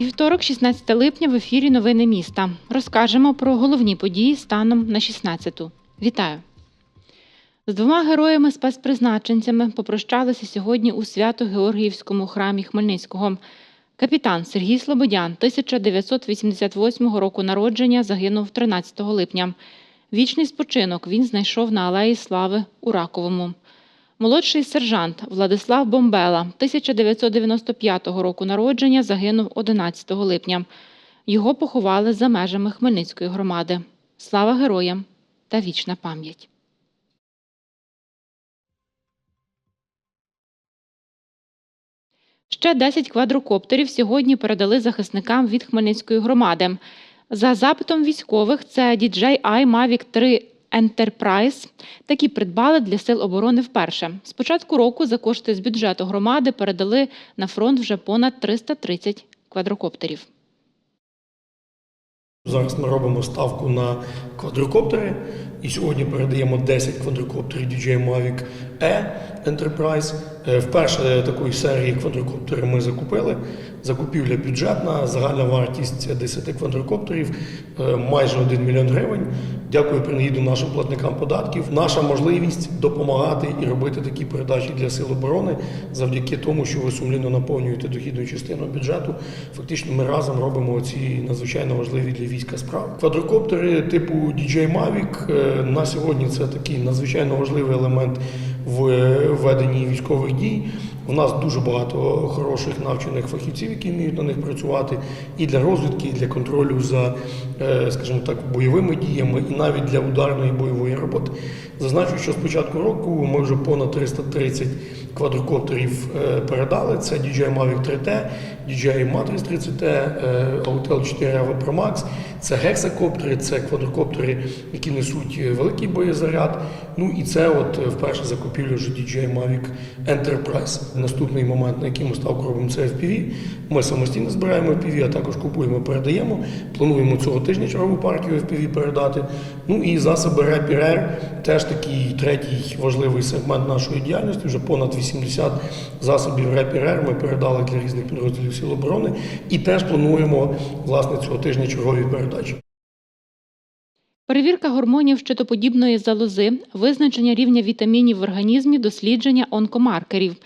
Вівторок, 16 липня, в ефірі Новини міста. Розкажемо про головні події станом на 16-ту. Вітаю! З двома героями спецпризначенцями попрощалися сьогодні у Свято-Георгіївському храмі Хмельницького. Капітан Сергій Слободян 1988 року народження загинув 13 липня. Вічний спочинок він знайшов на Алеї Слави у Раковому. Молодший сержант Владислав Бомбела 1995 року народження загинув 11 липня. Його поховали за межами Хмельницької громади. Слава героям та вічна пам'ять. Ще 10 квадрокоптерів сьогодні передали захисникам від Хмельницької громади. За запитом військових, це DJI Mavic 3 Enterprise. Такі придбали для сил оборони вперше. З початку року за кошти з бюджету громади передали на фронт вже понад 330 квадрокоптерів. Зараз ми робимо ставку на квадрокоптери, і сьогодні передаємо 10 квадрокоптерів DJI Mavic E Enterprise. Е, Вперше такої серії квадрокоптерів ми закупили. Закупівля бюджетна, загальна вартість 10 квадрокоптерів е, майже 1 мільйон гривень. Дякую принагіду нашим платникам податків. Наша можливість допомагати і робити такі передачі для сил оборони завдяки тому, що ви сумлінно наповнюєте дохідну частину бюджету. Фактично, ми разом робимо ці надзвичайно важливі для війська справи. Квадрокоптери типу DJI Mavic е, на сьогодні це такий надзвичайно важливий елемент в е, веденні військових дій. У нас дуже багато хороших навчених фахівців, які вміють на них працювати, і для розвідки, і для контролю за, е, скажімо так, бойовими діями, і навіть для ударної бойової роботи. Зазначу, що з початку року ми вже понад 330 квадрокоптерів е, передали. Це DJI Mavic 3T, DJI Matrix 30T, е, Autel 4 Pro Max, це гексакоптери, це квадрокоптери, які несуть великий боєзаряд. Ну і це от вперше закупівля вже DJI Mavic Enterprise. Наступний момент, на який ми ставку робимо, це FPV. Ми самостійно збираємо FPV, а також купуємо, передаємо. Плануємо цього тижня чергову партію FPV передати. Ну і засоби Air, теж такий третій важливий сегмент нашої діяльності. Вже понад 80 засобів Air ми передали для різних підрозділів Сил оборони. І теж плануємо власне цього тижня чергові передачі. Перевірка гормонів щитоподібної залози, визначення рівня вітамінів в організмі, дослідження онкомаркерів.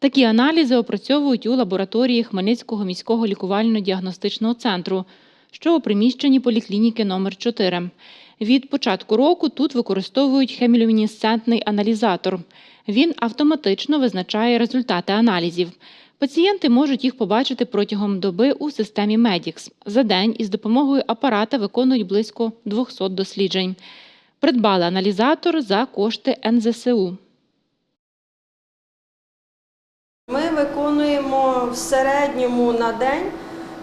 Такі аналізи опрацьовують у лабораторії Хмельницького міського лікувально-діагностичного центру, що у приміщенні поліклініки номер 4 Від початку року тут використовують хемілюмінесцентний аналізатор. Він автоматично визначає результати аналізів. Пацієнти можуть їх побачити протягом доби у системі Medix. За день із допомогою апарата виконують близько 200 досліджень. Придбали аналізатор за кошти НЗСУ. Виконуємо в середньому на день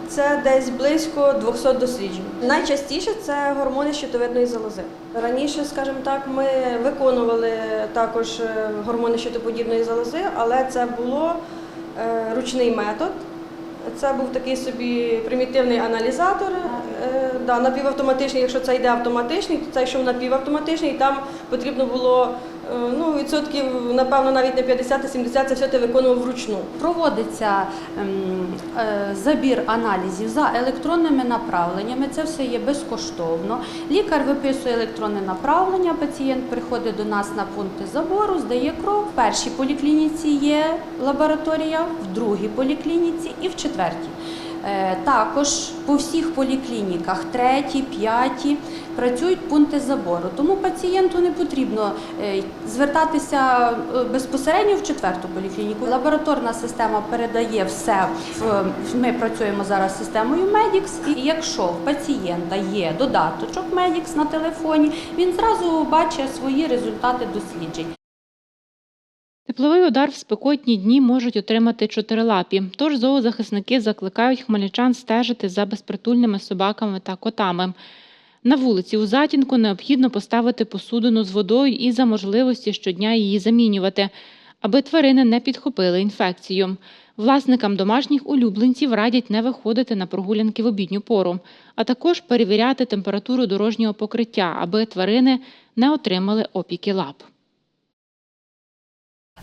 це десь близько 200 досліджень. Найчастіше це гормони щитовидної залози. Раніше, скажімо так, ми виконували також е, гормони щитоподібної залози, але це було е, ручний метод. Це був такий собі примітивний аналізатор, е, да, напівавтоматичний, якщо це йде автоматичний, то це йшов напівавтоматичний, там потрібно було ну, відсотків, напевно, навіть не 50-70, це все ти виконував вручну. Проводиться ем, е, забір аналізів за електронними направленнями. Це все є безкоштовно. Лікар виписує електронне направлення. Пацієнт приходить до нас на пункти забору, здає кров. В першій поліклініці є лабораторія, в другій поліклініці і в четвертій. Е, Також по всіх поліклініках, третій, п'ятій, працюють пункти забору. Тому пацієнту не потрібно е, звертатися е, безпосередньо в четверту поліклініку. Лабораторна система передає все. Ми працюємо зараз системою Medix. І якщо в пацієнта є додаточок Medix на телефоні, він зразу бачить свої результати досліджень. Тепловий удар в спекотні дні можуть отримати чотирилапі, тож зоозахисники закликають хмельничан стежити за безпритульними собаками та котами. На вулиці у затінку необхідно поставити посудину з водою і за можливості щодня її замінювати, аби тварини не підхопили інфекцію. Власникам домашніх улюбленців радять не виходити на прогулянки в обідню пору, а також перевіряти температуру дорожнього покриття, аби тварини не отримали опіки лап.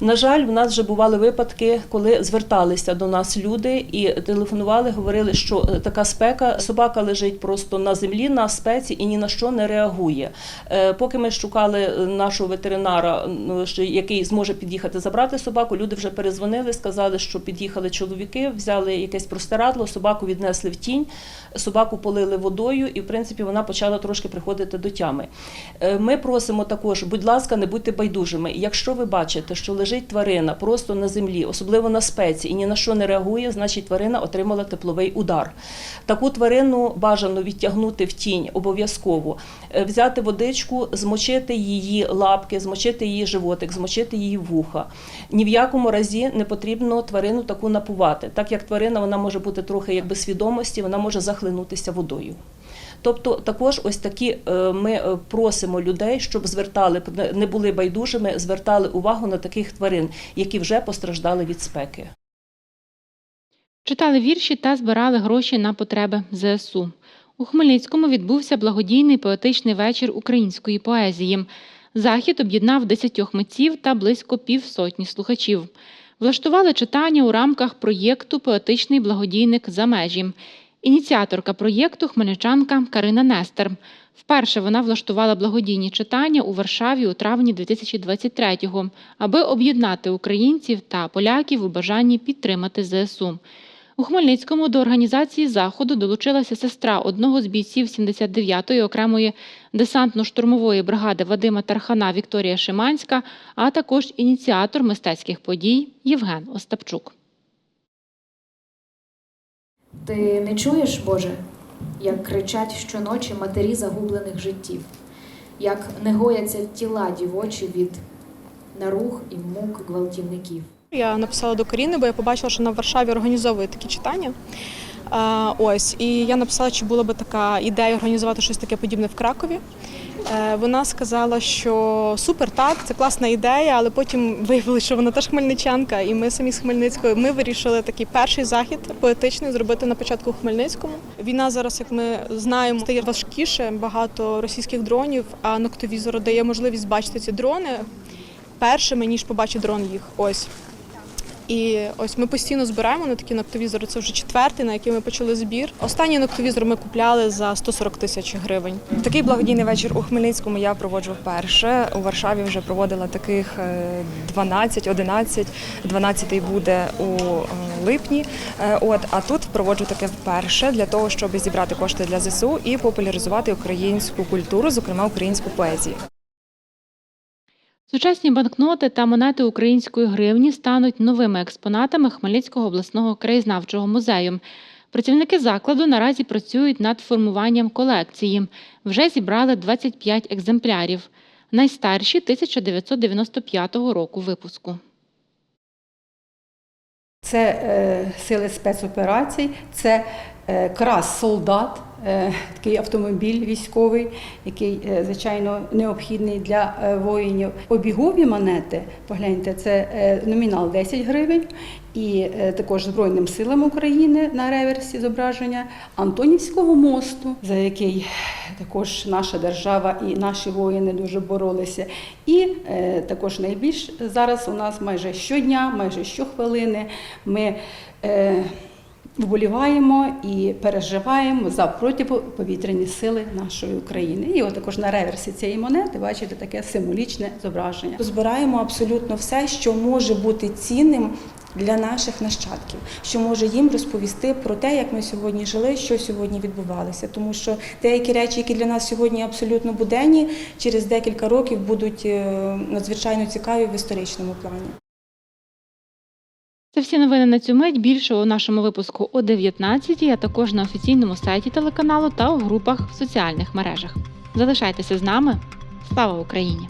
На жаль, в нас вже бували випадки, коли зверталися до нас люди і телефонували, говорили, що е, така спека, собака лежить просто на землі на спеці і ні на що не реагує. Е, Поки ми шукали е, нашого ветеринара, ну, який зможе під'їхати забрати собаку, люди вже перезвонили, сказали, що під'їхали чоловіки, взяли якесь простирадло, собаку віднесли в тінь, собаку полили водою, і в принципі вона почала трошки приходити до тями. Ми просимо також, будь ласка, не будьте байдужими. Якщо ви бачите, що лежить тварина просто на землі, особливо на спеці, і ні на що не реагує, значить тварина отримала тепловий удар. Таку тварину бажано відтягнути в тінь обов'язково, Е, взяти водичку, змочити її лапки, змочити її животик, змочити її вуха. Ні в якому разі не потрібно тварину таку напувати, так як тварина вона може бути трохи якби свідомості, вона може захлинутися водою. Тобто також ось такі е, ми е, просимо людей, щоб звертали не були байдужими, звертали увагу на таких тварин, які вже постраждали від спеки. Читали вірші та збирали гроші на потреби ЗСУ. У Хмельницькому відбувся благодійний поетичний вечір української поезії. Захід об'єднав десятьох митців та близько півсотні слухачів. Влаштували читання у рамках проєкту Поетичний благодійник за межі. Ініціаторка проєкту хмельничанка Карина Нестер. Вперше вона влаштувала благодійні читання у Варшаві у травні 2023-го, аби об'єднати українців та поляків у бажанні підтримати ЗСУ. У Хмельницькому до організації заходу долучилася сестра одного з бійців 79-ї окремої десантно-штурмової бригади Вадима Тархана Вікторія Шиманська, а також ініціатор мистецьких подій Євген Остапчук. Ти не чуєш, Боже, як кричать щоночі матері загублених життів, як не гояться тіла дівочі від нарух і мук гвалтівників. Я написала до Каріни, бо я побачила, що на Варшаві організовує такі читання. Ось, і я написала, чи була би така ідея організувати щось таке подібне в Кракові. Е, вона сказала, що супер, так, це класна ідея, але потім виявилося, що вона теж хмельничанка, і ми самі з Хмельницького. Ми вирішили такий перший захід поетичний зробити на початку у Хмельницькому. Війна зараз, як ми знаємо, стає важкіше, багато російських дронів, а ноктовізор дає можливість бачити ці дрони першими, ніж побачить дрон їх. Ось. І ось ми постійно збираємо на такі ноктовізори. Це вже четвертий, на який ми почали збір. Останній ноктовізор ми купляли за 140 тисяч гривень. Такий благодійний вечір у Хмельницькому я проводжу вперше. У Варшаві вже проводила таких е, 12, 11, 12 буде у е, липні. Е, От а тут проводжу таке вперше для того, щоб зібрати кошти для ЗСУ і популяризувати українську культуру, зокрема українську поезію. Сучасні банкноти та монети української гривні стануть новими експонатами Хмельницького обласного краєзнавчого музею. Працівники закладу наразі працюють над формуванням колекції. Вже зібрали 25 екземплярів. Найстарші 1995 року випуску. Це е, сили спецоперацій, це е, крас солдат, такий автомобіль військовий, який, е, звичайно, необхідний для е, воїнів. Обігові монети, погляньте, це е, номінал 10 гривень, і е, також Збройним силам України на реверсі зображення Антонівського мосту, за який також наша держава і наші воїни дуже боролися. І е, також найбільш зараз у нас майже щодня, майже щохвилини ми е, вболіваємо і переживаємо за протиповітряні сили нашої України. І от також на реверсі цієї монети бачите таке символічне зображення. Збираємо абсолютно все, що може бути цінним для наших нащадків, що може їм розповісти про те, як ми сьогодні жили, що сьогодні відбувалося. Тому що деякі речі, які для нас сьогодні абсолютно буденні, через декілька років будуть е, надзвичайно цікаві в історичному плані. Це всі новини на цю мить. Більше у нашому випуску о 19 а також на офіційному сайті телеканалу та у групах в соціальних мережах. Залишайтеся з нами. Слава Україні!